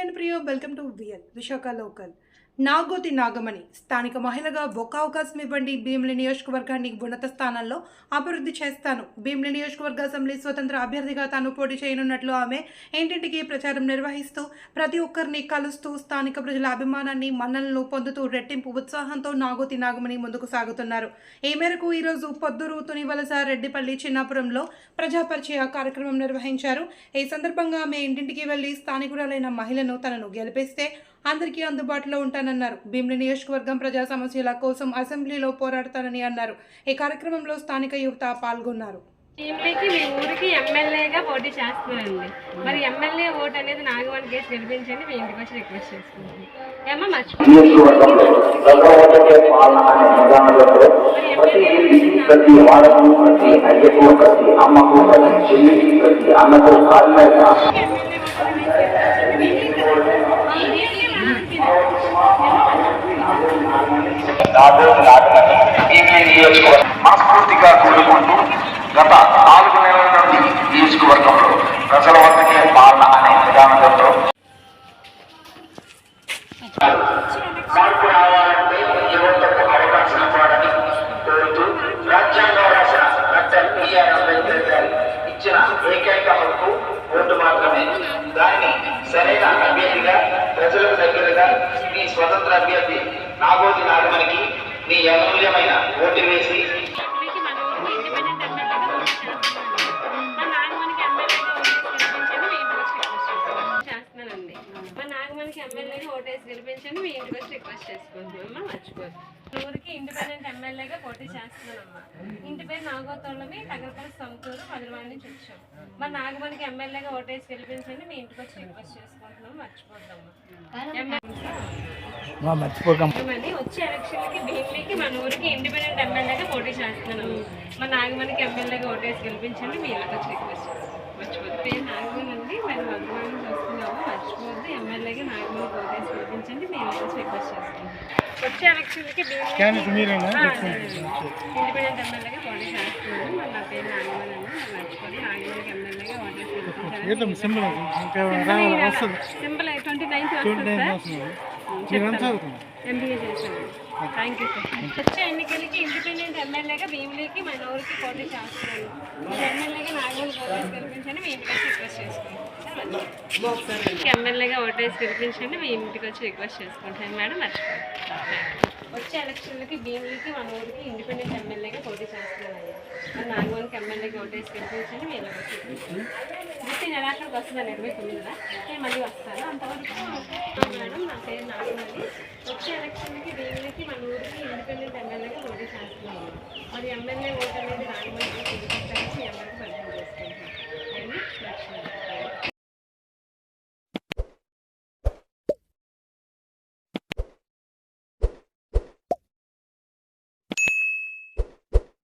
And प्रियो welcome to VL Visakha local Nagothi Nagamani స్థానిక మహిళగా ఒక అవకాశం ఇవ్వండి. భీమిలి నియోజకవర్గాన్ని ఉన్నత స్థానాల్లో అభివృద్ధి చేస్తాను. భీమిలి నియోజకవర్గ అసెంబ్లీ స్వతంత్ర అభ్యర్థిగా తాను పోటీ చేయనున్నట్లు ఆమె ఇంటింటికి ప్రచారం నిర్వహిస్తూ ప్రతి ఒక్కరిని కలుస్తూ స్థానిక ప్రజల అభిమానాన్ని మన్నలను పొందుతూ రెట్టింపు ఉత్సాహంతో నాగోతి నాగమణి ముందుకు సాగుతున్నారు. ఈ మేరకు ఈరోజు పొద్దురు తునివలస రెడ్డిపల్లి చిన్నాపురంలో ప్రజా పరిచయ కార్యక్రమం నిర్వహించారు. ఈ సందర్భంగా ఆమె ఇంటింటికి వెళ్ళి స్థానికురాలైన మహిళను తనను గెలిపిస్తే అందరికీ అందుబాటులో ఉంటానన్నారు. భీమిలి నియోజకవర్గం ప్రజా సమస్యల కోసం అసెంబ్లీలో పోరాడతానని అన్నారు. ఈ కార్యక్రమంలో స్థానిక యువత పాల్గొన్నారు. టీంలోకి మీ ఊరికి ఎమ్మెల్యేగా పోటీ చేస్తున్నానండి మరి ఎమ్మెల్యే ఓట్ అనేది నాగవన్ కేసు గెలిపించండి మీ ఇంటికి వచ్చి రిక్వెస్ట్ చేసుకున్నాను ఏమో మర్చిపోయి నియోజకవర్గంలో ప్రజాఓటకే పాలన అనే విధానంలో ప్రతి ఇంటికి ప్రతి వాడకు ప్రతి అయ్యకు ప్రతి అమ్మకు ప్రతి చెల్లికి ప్రతి ఈవీఎం నియోజకవర్గం మనస్ఫూర్తిగా కూడుకుంటూ గత నాలుగు నెలల నుండి నియోజకవర్గంలో ప్రజల వద్దకే పాలన అనే విధానంతో మార్పు రావాలంటే యువతకు అవకాశం ఇవ్వాలని కోరుతూ రాజ్యాంగం రాసిన డాక్టర్ బిఆర్ అంబేద్కర్ గారు ఇచ్చిన ఏకైక హక్కు ఓటు మాత్రమే. దాన్ని సరైన అభ్యర్థిగా ప్రజలకు దగ్గరగా మీ స్వతంత్ర అభ్యర్థి నాగోతి నాగమణికి మీ అమూల్యమైన ఓటు వేసి మీ రిక్వెస్ట్ చేస్తున్నానండి. మా నాగమణికి ఎమ్మెల్యేగా ఓటేసి గెలిపించండి మీ ఇంటికి వచ్చి రిక్వెస్ట్ చేసుకుంటున్నాం మర్చిపోదు ఊరికి ఇండిపెండెంట్ ఎమ్మెల్యేగా పోటీ చేస్తున్నానమ్మా. ఇంటి పేరు నాగోతోళ్ళమి తగరపల్లి సొంతూరు పదివాడి నుంచి వచ్చాం. మా నాగమణికి ఎమ్మెల్యేగా ఓటేసి గెలిపించండి మీ ఇంటికి వచ్చి రిక్వెస్ట్ చేసుకుంటున్నాం మర్చిపోద్దమ్మా ఎమ్మెల్యే మర్చిపోకం నాగమణి వచ్చే ఎలక్షన్లకి భీమిలికి మన ఊరికి ఇండిపెండెంట్ ఎమ్మెల్యేగా పోటీ చేస్తున్నాను మా నాగమణికి ఎమ్మెల్యేగా ఓటేసి గెలిపించండి మీ ఇళ్ళకి వచ్చి రిక్వెస్ట్ మర్చిపోద్దు పేరు నాగమణి అండి మరి మధువాణి చూస్తున్నాము మర్చిపోద్దు ఎమ్మెల్యేగా నాగమణికి ఓటేసి గెలిపించండి మీ ఇళ్ళకి వచ్చి రిక్వెస్ట్ చేస్తున్నాం వచ్చే ఎలక్షన్లకి ఇండిపెండెంట్ ఎమ్మెల్యేగా పోటీ చేస్తున్నాను మరి నా పేరు ఎమ్మెల్యేగా సింబల్ ట్వంటీ నైన్త్ వస్తుంది సార్. ఎంబీఏ చేశాను. థ్యాంక్ యూ వచ్చే ఎన్నికలకి ఇండిపెండెంట్ ఎమ్మెల్యేగా భీమిలీకి మన ఊరికి పోటీ చేస్తున్నాను. ఎమ్మెల్యేగా నాగోలు ఓటేసి గెలిపించండి మీ ఇంటికి వచ్చి రిక్వెస్ట్ చేసుకుంటాను. ఎమ్మెల్యేగా ఓటేసి గెలిపించండి మీ ఇంటికి వచ్చి రిక్వెస్ట్ చేసుకుంటాను మేడం. మర్చిపోండి వచ్చే ఎలక్షన్లకి భీమిలీకి మన ఊరికి ఇండిపెండెంట్ ఎమ్మెల్యేగా పోటీ చేస్తున్నాను నాగోనికి ఎమ్మెల్యేగా ఓటేసి గెలిపించండి మీ ఇళ్ళకి వచ్చి గుర్తి నెలాఖరికి వస్తుందని ఇరవై తొమ్మిదిన నేను మళ్ళీ వస్తాను. అంతవరకు మేడం నా పేరు నాగమల్లి వచ్చే ఎలక్షన్కి మన ఊరికి ఇండిపెండెంట్ ఎమ్మెల్యేగా పోటీ చేస్తున్నాము. మరి ఎమ్మెల్యే ఓటు అనేది రాని గెలిపించడానికి మీ అందరికీ